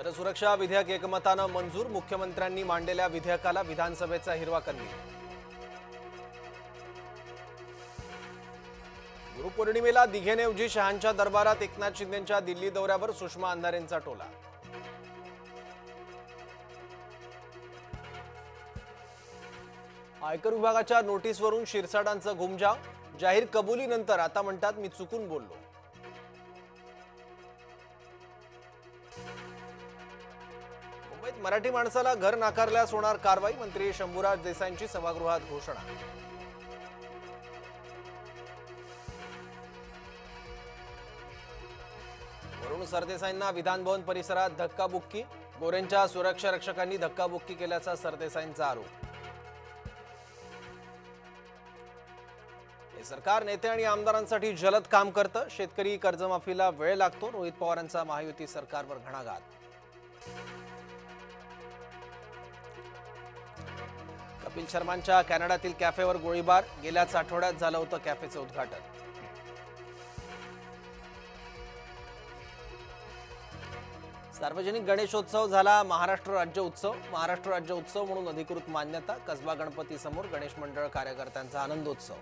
जनसुरक्षा विधेयक एकमतानं मंजूर मुख्यमंत्र्यांनी मांडलेल्या विधेयकाला विधानसभेचा हिरवा कंदी गुरुपौर्णिमेला दिघेनेवजी शहांच्या दरबारात एकनाथ शिंदेच्या दिल्ली दौऱ्यावर सुषमा अंधारेंचा टोला. आयकर विभागाच्या नोटीसवरून शिरसाटांचं घुमजाव जाहीर कबुलीनंतर आता म्हणतात मी चुकून बोललो. मुंबईत मराठी माणसाला घर नाकारल्यास होणार कारवाई मंत्री शंभूराज देसाईंची सभागृहात घोषणा. वरुण सरदेसाईंना विधानभवन परिसरात धक्काबुक्की गोरेंच्या सुरक्षा रक्षकांनी धक्काबुक्की केल्याचा सरदेसाईंचा आरोप. हे सरकार नेते आणि आमदारांसाठी जलद काम करतं शेतकरी कर्जमाफीला वेळ लागतो रोहित पवारांचा महायुती सरकारवर घणाघात. कपिल शर्मांच्या कॅनडातील कॅफेवर गोळीबार. गेल्याच आठवड्यात झालं होतं कॅफेचं उद्घाटन. सार्वजनिक गणेशोत्सव झाला महाराष्ट्र राज्य उत्सव. महाराष्ट्र राज्य उत्सव म्हणून अधिकृत मान्यता कसबा गणपती समोर गणेश मंडळ कार्यकर्त्यांचा आनंदोत्सव.